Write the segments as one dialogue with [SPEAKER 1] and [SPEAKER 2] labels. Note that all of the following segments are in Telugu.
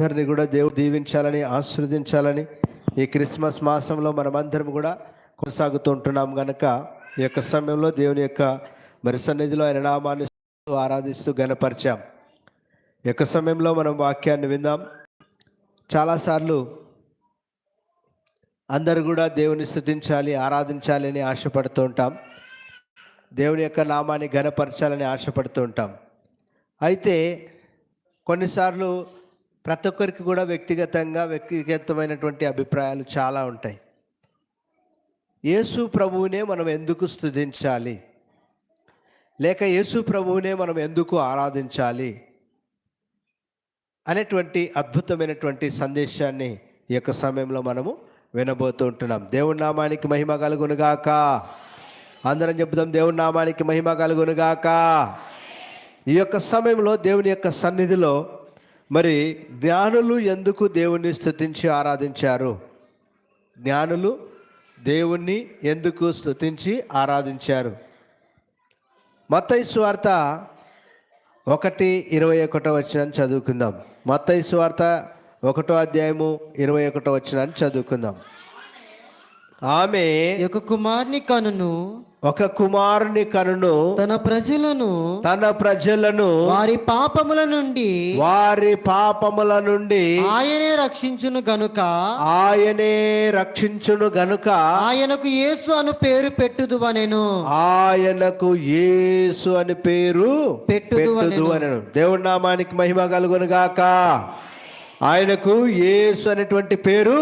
[SPEAKER 1] అందరినీ కూడా దేవుడు దీవించాలని ఆశీర్వదించాలని ఈ క్రిస్మస్ మాసంలో మనమందరం కూడా కొనసాగుతూ ఉంటున్నాం కనుక ఈ యొక్క సమయంలో దేవుని యొక్క మరి సన్నిధిలో ఆయన నామాన్ని ఆరాధిస్తూ గనపరిచాం ఈ యొక్క సమయంలో మనం వాక్యాన్ని విందాం. చాలాసార్లు అందరూ కూడా దేవుని స్థుతించాలి ఆరాధించాలి అని ఆశపడుతూ ఉంటాం. దేవుని యొక్క నామాన్ని ఘనపరచాలని ఆశపడుతూ ఉంటాం. అయితే కొన్నిసార్లు ప్రతి ఒక్కరికి కూడా వ్యక్తిగతంగా వ్యక్తిగతమైనటువంటి అభిప్రాయాలు చాలా ఉంటాయి. యేసు ప్రభువునే మనం ఎందుకు స్థుతించాలి లేక యేసు ప్రభువునే మనం ఎందుకు ఆరాధించాలి? అనేటువంటి అద్భుతమైనటువంటి సందేశాన్ని ఈ యొక్క సమయంలో మనము వినబోతూ ఉంటున్నాం. దేవుడి నామానికి మహిమ కలుగునుగాక అందరం చెబుదాం దేవుడి నామానికి మహిమ కలుగునుగాక ఈ యొక్క సమయంలో దేవుని యొక్క సన్నిధిలో మరి జ్ఞానులు ఎందుకు దేవుణ్ణి స్థుతించి ఆరాధించారు? జ్ఞానులు దేవుణ్ణి ఎందుకు స్తుతించి ఆరాధించారు? మత్తయి వార్త ఒకటి ఇరవై ఒకటో వచ్చిన చదువుకుందాం. మత్తయి వార్త ఒకటో అధ్యాయము ఇరవై ఒకటో వచ్చిన చదువుకుందాం. ఆమె
[SPEAKER 2] యొక్క కుమార్ని కనును
[SPEAKER 1] ఒక కుమారుని కనును
[SPEAKER 2] తన ప్రజలను
[SPEAKER 1] తన ప్రజలను
[SPEAKER 2] వారి పాపముల నుండి
[SPEAKER 1] వారి పాపముల నుండి
[SPEAKER 2] ఆయనే రక్షించును గనుక
[SPEAKER 1] ఆయనే రక్షించును గనుక
[SPEAKER 2] ఆయనకు యేసు అను పేరు పెట్టుదు అనెను
[SPEAKER 1] ఆయనకు యేసు అని పేరు
[SPEAKER 2] పెట్టుదు
[SPEAKER 1] పెట్టుదు అనను దేవుడి నామానికి మహిమ కలుగును గాక. ఆయనకు యేసు అనేటువంటి పేరు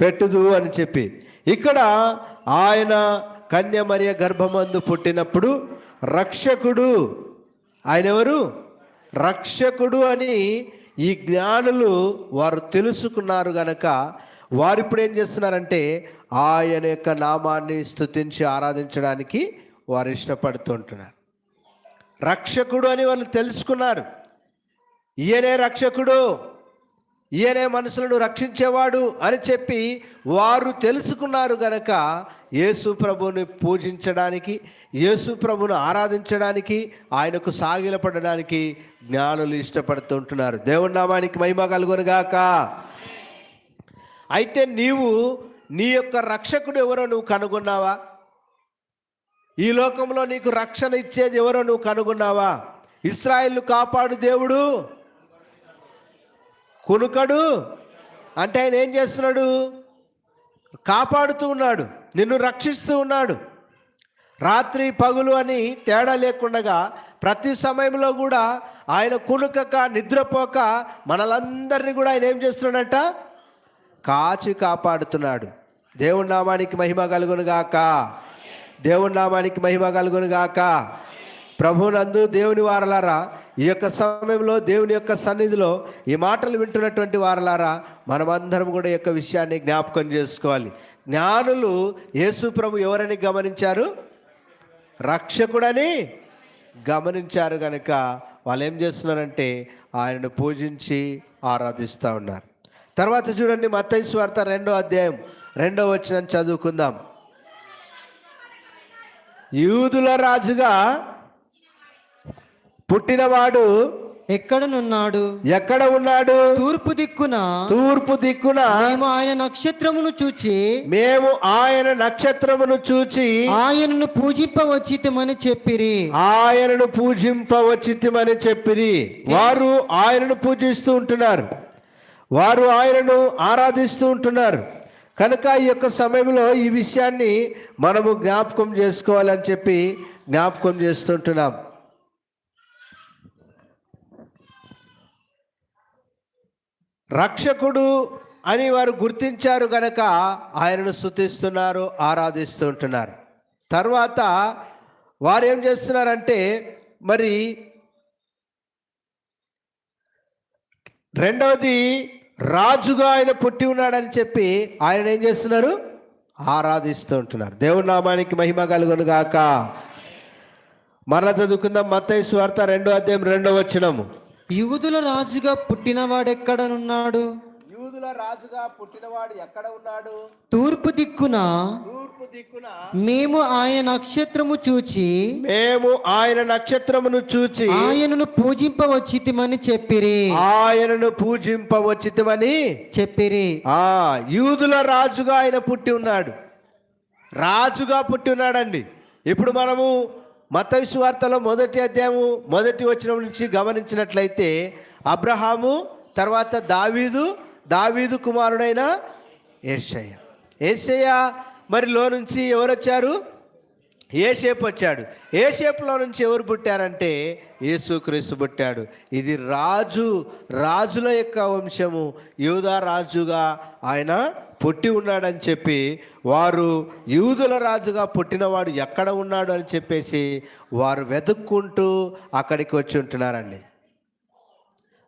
[SPEAKER 1] పెట్టుదు అని చెప్పి. ఇక్కడ ఆయన కన్యమరియ గర్భమందు పుట్టినప్పుడు రక్షకుడు. ఆయన ఎవరు రక్షకుడు అని ఈ జ్ఞానులు వారు తెలుసుకున్నారు గనక. వారు ఇప్పుడు ఏం చేస్తున్నారంటే ఆయన యొక్క నామాన్ని స్థుతించి ఆరాధించడానికి వారు ఇష్టపడుతుంటున్నారు. రక్షకుడు అని వాళ్ళు తెలుసుకున్నారు. ఈయనే రక్షకుడు. ఈయనే మనుషులను రక్షించేవాడు అని చెప్పి వారు తెలుసుకున్నారు గనక యేసు ప్రభుని పూజించడానికి యేసు ప్రభును ఆరాధించడానికి ఆయనకు సాగిలపడడానికి జ్ఞానులు ఇష్టపడుతుంటున్నారు దేవుని నామానికి మహిమ కలుగునుగాక. అయితే నీవు నీ యొక్క రక్షకుడు ఎవరో నువ్వు కనుగొన్నావా? ఈ లోకంలో నీకు రక్షణ ఇచ్చేది ఎవరో నువ్వు కనుగొన్నావా? ఇస్రాయిల్ను కాపాడు దేవుడు. కునుకడు అంటే ఆయన ఏం చేస్తున్నాడు? కాపాడుతూ ఉన్నాడు నిన్ను రక్షిస్తూ ఉన్నాడు. రాత్రి పగులు అని తేడా లేకుండగా ప్రతి సమయంలో కూడా ఆయన కునుకక నిద్రపోక మనలందరినీ కూడా ఆయన ఏం చేస్తున్నాడట? కాచి కాపాడుతున్నాడు. దేవుని నామానికి మహిమ కలుగునుగాక దేవుని నామానికి మహిమ కలుగునుగాక ప్రభునందు దేవుని వారలారా ఈ యొక్క సమయంలో దేవుని యొక్క సన్నిధిలో ఈ మాటలు వింటున్నటువంటి వారలారా మనమందరం కూడా ఈ యొక్క విషయాన్ని జ్ఞాపకం చేసుకోవాలి. జ్ఞానులు యేసు ప్రభు ఎవరని గమనించారు? రక్షకుడని గమనించారు కనుక వాళ్ళు ఏం చేస్తున్నారంటే ఆయనను పూజించి ఆరాధిస్తూ ఉన్నారు. తర్వాత చూడండి మత్తైసు వార్త రెండో అధ్యాయం రెండో వచ్చిన చదువుకుందాం. యూదుల రాజుగా పుట్టినవాడు
[SPEAKER 2] ఎక్కడనున్నాడు?
[SPEAKER 1] ఎక్కడ ఉన్నాడు?
[SPEAKER 2] తూర్పు దిక్కున.
[SPEAKER 1] తూర్పు దిక్కున.
[SPEAKER 2] మేము ఆయన నక్షత్రమును చూచి
[SPEAKER 1] మేము ఆయన నక్షత్రమును చూచి
[SPEAKER 2] ఆయనను పూజింపవచ్చితమని చెప్పిరి.
[SPEAKER 1] ఆయనను పూజింపవచ్చితమని చెప్పిరి. వారు ఆయనను పూజిస్తూ ఉంటున్నారు. వారు ఆయనను ఆరాధిస్తూ ఉంటున్నారు. కనుక ఈ యొక్క సమయంలో ఈ విషయాన్ని మనము జ్ఞాపకం చేసుకోవాలని చెప్పి జ్ఞాపకం చేస్తుంటున్నాం. రక్షకుడు అని వారు గుర్తించారు గనక ఆయనను స్థుతిస్తున్నారు ఆరాధిస్తూ ఉంటున్నారు. తర్వాత వారు ఏం చేస్తున్నారంటే మరి రెండవది రాజుగా ఆయన పుట్టి ఉన్నాడని చెప్పి ఆయన ఏం చేస్తున్నారు? ఆరాధిస్తూ ఉంటున్నారు. దేవుని నామానికి మహిమ కలుగును గాక. మరలా చదువుకుందాం. మత్తయి స్వార్త రెండో అధ్యాయం రెండో వచ్చినము
[SPEAKER 2] యూదుల రాజుగా పుట్టినవాడెక్కడనున్నాడు
[SPEAKER 1] యూదుల యూదుల రాజుగా పుట్టినవాడు ఎక్కడ ఉన్నాడు?
[SPEAKER 2] తూర్పు దిక్కున
[SPEAKER 1] తూర్పు దిక్కున
[SPEAKER 2] మేము ఆయన నక్షత్రము చూచి
[SPEAKER 1] మేము ఆయన నక్షత్రమును చూచి
[SPEAKER 2] ఆయనను పూజింపవచ్చితిమని చెప్పిరి.
[SPEAKER 1] ఆయనను పూజింపవచ్చితమని
[SPEAKER 2] చెప్పిరి.
[SPEAKER 1] ఆ యూదుల రాజుగా ఆయన పుట్టి ఉన్నాడు. రాజుగా పుట్టి ఉన్నాడండి. ఇప్పుడు మనము మత విశ్వార్తలో మొదటి అధ్యాయము మొదటి వచనం నుంచి గమనించినట్లయితే అబ్రహాము తర్వాత దావీదు దావీదు కుమారుడైన ఏషయ్య. ఏషయ్య మరి లో నుంచి ఎవరు వచ్చారు ఏషేపు వచ్చాడు. ఏ షేప్లో నుంచి ఎవరు పుట్టారంటే? యేసుక్రీస్తు పుట్టాడు. ఇది రాజు రాజుల యొక్క వంశము. యూదా రాజుగా ఆయన పుట్టి ఉన్నాడని చెప్పి వారు యూదుల రాజుగా పుట్టినవాడు ఎక్కడ ఉన్నాడు అని చెప్పేసి వారు వెతుక్కుంటూ అక్కడికి వచ్చి ఉంటున్నారండి.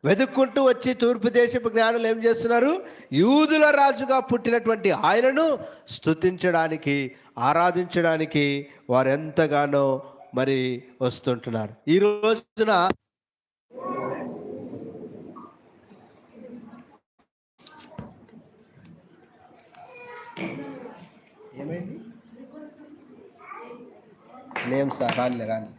[SPEAKER 1] వెతుక్కుంటూ వచ్చి తూర్పు దేశపు జ్ఞానులు ఏం చేస్తున్నారు? యూదుల రాజుగా పుట్టినటువంటి ఆయనను స్తుతించడానికి ఆరాధించడానికి వారు ఎంతగానో మరి వస్తుంటున్నారు. ఈ రోజున ఏమైంది నేమ్ సార్ రానిలే రాని